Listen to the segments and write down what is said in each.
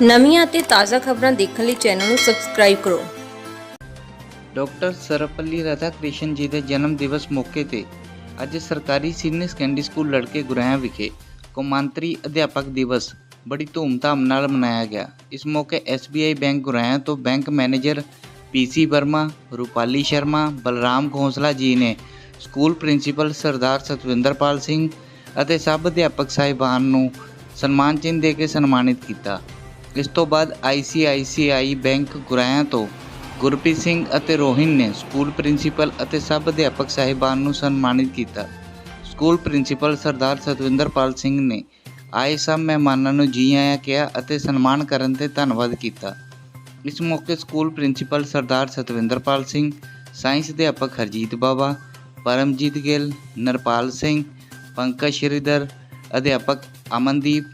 ਨਵੀਆਂ ਅਤੇ ਤਾਜ਼ਾ ਖਬਰਾਂ ਦੇਖਣ ਲਈ ਚੈਨਲ ਨੂੰ ਸਬਸਕ੍ਰਾਈਬ ਕਰੋ। ਡਾਕਟਰ ਸਰਪੱਲੀ ਰਾਧਾ ਕ੍ਰਿਸ਼ਨ ਜੀ ਦੇ ਜਨਮ ਦਿਵਸ ਮੌਕੇ ਤੇ ਅੱਜ ਸਰਕਾਰੀ ਸੀਨੀਅਰ ਸੈਕੰਡਰੀ ਸਕੂਲ ਲੜਕੇ ਗੁਰਾਇਆ ਵਿਖੇ ਕੌਮਾਂਤਰੀ ਅਧਿਆਪਕ ਦਿਵਸ ਬੜੀ ਧੂਮਧਾਮ ਨਾਲ ਮਨਾਇਆ ਗਿਆ। ਇਸ ਮੌਕੇ SBI ਬੈਂਕ ਗੁਰਾਇਆ ਤੋਂ bank manager PC Verma, Rupali Sharma, Balram Ghonsla ji ਨੇ ਸਕੂਲ ਪ੍ਰਿੰਸੀਪਲ ਸਰਦਾਰ ਸਤਵਿੰਦਰਪਾਲ ਸਿੰਘ ਅਤੇ ਸਭ ਅਧਿਆਪਕ ਸਾਹਿਬਾਨ ਨੂੰ ਸਨਮਾਨ ਚਿੰਨ੍ਹ ਦੇ ਕੇ ਸਨਮਾਨਿਤ ਕੀਤਾ। ਇਸ ਤੋਂ ਬਾਅਦ ICICI ਬੈਂਕ ਗੁਰਾਇਆ ਤੋਂ ਗੁਰਪ੍ਰੀਤ ਸਿੰਘ ਅਤੇ ਰੋਹਿਨ ਨੇ ਸਕੂਲ ਪ੍ਰਿੰਸੀਪਲ ਅਤੇ ਸਭ ਅਧਿਆਪਕ ਸਾਹਿਬਾਨ ਨੂੰ ਸਨਮਾਨਿਤ ਕੀਤਾ। ਸਕੂਲ ਪ੍ਰਿੰਸੀਪਲ ਸਰਦਾਰ ਸਤਵਿੰਦਰਪਾਲ ਸਿੰਘ ਨੇ ਆਏ ਸਭ ਮਹਿਮਾਨਾਂ ਨੂੰ ਜੀ ਆਇਆਂ ਕਿਹਾ ਅਤੇ ਸਨਮਾਨ ਕਰਨ ਤੇ ਧੰਨਵਾਦ ਕੀਤਾ। ਇਸ ਮੌਕੇ school principal Sardar Satvinderpal Singh, science ਅਧਿਆਪਕ ਹਰਜੀਤ ਬਾਵਾ, ਪਰਮਜੀਤ ਗਿੱਲ, ਨਰਪਾਲ ਸਿੰਘ, ਪੰਕਜ ਸ਼੍ਰੀਧਰ, ਅਧਿਆਪਕ Amandeep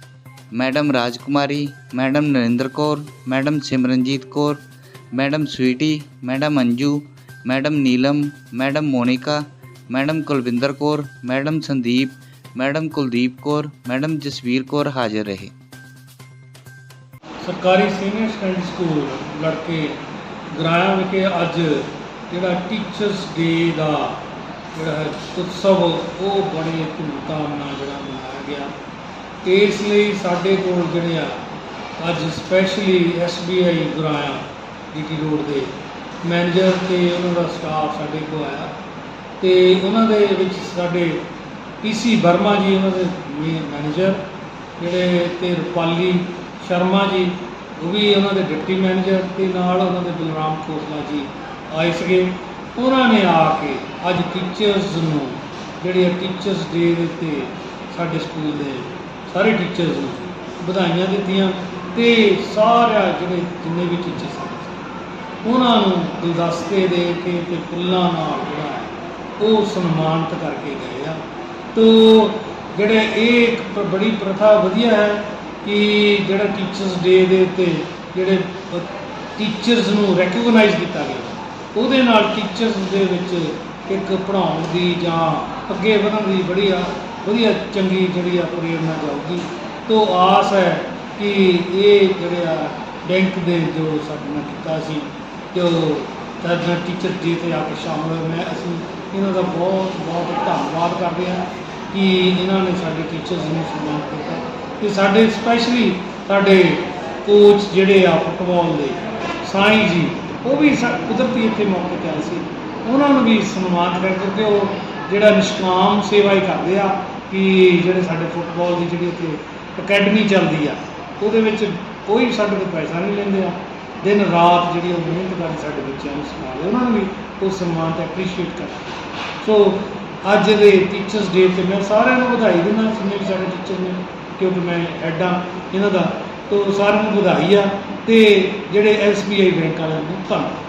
madam Rajkumari, madam Narinder Kaur, madam Simranjeet Kaur, madam Sweety, madam Anju, madam Neelam, madam Monika, madam Kulwinder Kaur, madam Sandeep, madam Kuldeep Kaur, madam Jasvir Kaur ਹਾਜ਼ਰ ਰਹੇ। ਸਰਕਾਰੀ senior secondary school, ਲੜਕੇ, ਗਰਾਇਆ ਵਿਖੇ ਅੱਜ ਜਿਹੜਾ teachers day ਦਾ ਜਿਹੜਾ ਉਤਸਵ, ਉਹ ਬੜੇ ਧੂਮਧਾਮ ਨਾਲ ਜਿਹੜਾ ਮਨਾਇਆ ਗਿਆ। ਇਸ ਲਈ ਸਾਡੇ ਕੋਲ ਜਿਹੜੇ ਆ ਅੱਜ specially SBI Guraya DT road ਦੇ ਮੈਨੇਜਰ ਤੇ ਉਹਨਾਂ ਦਾ ਸਟਾਫ ਸਾਡੇ ਕੋਲ ਆਇਆ ਤੇ ਉਹਨਾਂ ਦੇ ਵਿੱਚ ਸਾਡੇ ਪੀਸੀ ਵਰਮਾ ਜੀ, ਉਹਨਾਂ ਦੇ ਮੈਨੇਜਰ ਜਿਹੜੇ ਤੇ ਰੁਪਾਲੀ ਸ਼ਰਮਾ ਜੀ, ਉਹ ਵੀ ਉਹਨਾਂ ਦੇ ਡਿਪਟੀ ਮੈਨੇਜਰ ਤੇ ਨਾਲ ਉਹਨਾਂ ਦੇ ਬਲਰਾਮ ਖੋਸਲਾ ਜੀ ਆਏ ਸੀਗੇ। ਉਹਨਾਂ ਨੇ ਆ ਕੇ ਅੱਜ ਟੀਚਰਸ ਨੂੰ ਜਿਹੜੇ ਟੀਚਰਸ ਡੇ ਦੇ ਉੱਤੇ ਸਾਡੇ ਸਕੂਲ ਦੇ ਸਾਰੇ ਟੀਚਰਸ ਨੂੰ, ਵਧਾਈਆਂ ਦਿੱਤੀਆਂ ਤੇ ਸਾਰਿਆਂ ਜਿਹੜੇ, ਜਿੰਨੇ ਵੀ ਟੀਚਰ ਸਨ ਉਹਨਾਂ ਨੂੰ ਗੁਲਦਸਤੇ ਦੇ ਕੇ ਤੇ ਫੁੱਲਾਂ ਨਾਲ ਜਿਹੜਾ ਉਹ ਸਨਮਾਨਿਤ ਕਰਕੇ ਗਏ ਆ। ਤੋ ਜਿਹੜੇ ਇਹ ਇੱਕ ਬੜੀ ਪ੍ਰਥਾ ਵਧੀਆ ਹੈ ਕਿ ਜਿਹੜਾ ਟੀਚਰਸ ਡੇ ਦੇ ਉੱਤੇ ਜਿਹੜੇ ਟੀਚਰਸ ਨੂੰ ਰੈਕਗਨਾਈਜ਼ ਕੀਤਾ ਗਿਆ, ਉਹਦੇ ਨਾਲ ਟੀਚਰਸ ਦੇ ਵਿੱਚ ਇੱਕ ਪੜ੍ਹਾਉਣ ਦੀ ਜਾਂ ਅੱਗੇ ਵਧਣ ਦੀ ਬੜੀ ਆ ਵਧੀਆ, ਚੰਗੀ ਜਿਹੜੀ ਆ ਪ੍ਰੇਰਨਾ ਜਾਊਗੀ। ਤੋ ਆਸ ਹੈ ਕਿ ਇਹ ਜਿਹੜੇ ਆ ਬੈਂਕ ਦੇ ਜੋ ਸਾਡੇ ਨਾਲ ਕੀਤਾ ਸੀ, ਜੋ ਸਾਡਾ ਟੀਚਰ ਡੇ ਤੇ ਆ ਕੇ ਸ਼ਾਮਲ ਹੋਏ, ਮੈਂ ਅਸੀਂ ਇਹਨਾਂ ਦਾ ਬਹੁਤ ਬਹੁਤ ਧੰਨਵਾਦ ਕਰਦੇ ਹਾਂ ਕਿ ਇਹਨਾਂ ਨੇ ਸਾਡੇ ਟੀਚਰਸ ਨੂੰ ਸਨਮਾਨਿਤ ਕੀਤਾ। ਤੇ ਸਾਡੇ ਸਪੈਸ਼ਲੀ ਸਾਡੇ ਕੋਚ ਜਿਹੜੇ ਆ ਫੁੱਟਬਾਲ ਦੇ, ਸਾਈਂ ਜੀ, ਉਹ ਵੀ ਸਾ- ਕੁਦਰਤੀ ਇੱਥੇ ਮੌਕੇ ਤੇ ਆਏ ਸੀ। ਉਹਨਾਂ ਨੂੰ ਵੀ ਸਨਮਾਨਿਤ ਕਰਕੇ ਕਿਉਂਕਿ ਉਹ ਜਿਹੜਾ ਨਿਸ਼ਕਾਮ ਸੇਵਾ ਹੀ ਕਰਦੇ ਆ ਕਿ ਜਿਹੜੇ ਸਾਡੇ ਫੁੱਟਬਾਲ ਦੀ ਜਿਹੜੀ ਉੱਥੇ ਅਕੈਡਮੀ ਚੱਲਦੀ ਆ, ਉਹਦੇ ਵਿੱਚ ਕੋਈ ਸਾਡੇ ਕੋਲ ਪੈਸਾ ਨਹੀਂ ਲੈਂਦੇ ਆ। ਦਿਨ ਰਾਤ ਜਿਹੜੀ ਉਹ ਮਿਹਨਤ ਕਰਦੇ ਸਾਡੇ ਬੱਚਿਆਂ ਨੂੰ ਸਿਖਾਉਂਦੇ ਉਹਨਾਂ ਨੂੰ ਵੀ ਉਹ ਸਨਮਾਨ ਤੇ ਐਪਰੀਸ਼ੀਏਟ ਕਰਦੇ ਸੋ ਅੱਜ ਦੇ ਟੀਚਰਸ ਡੇ ਤੇ ਮੈਂ ਸਾਰਿਆਂ ਨੂੰ ਵਧਾਈ ਦਿੰਦਾ, ਜਿੰਨੇ ਵੀ ਸਾਡੇ ਟੀਚਰ ਨੇ, ਕਿਉਂਕਿ ਮੈਂ ਹੈਡ ਹਾਂ ਇਹਨਾਂ ਦਾ, ਤੋ ਸਾਰਿਆਂ ਨੂੰ ਵਧਾਈ ਆ। ਤੇ ਜਿਹੜੇ SBI ਬੈਂਕ ਵਾਲਿਆਂ ਨੂੰ ਧੰਨਵਾਦ।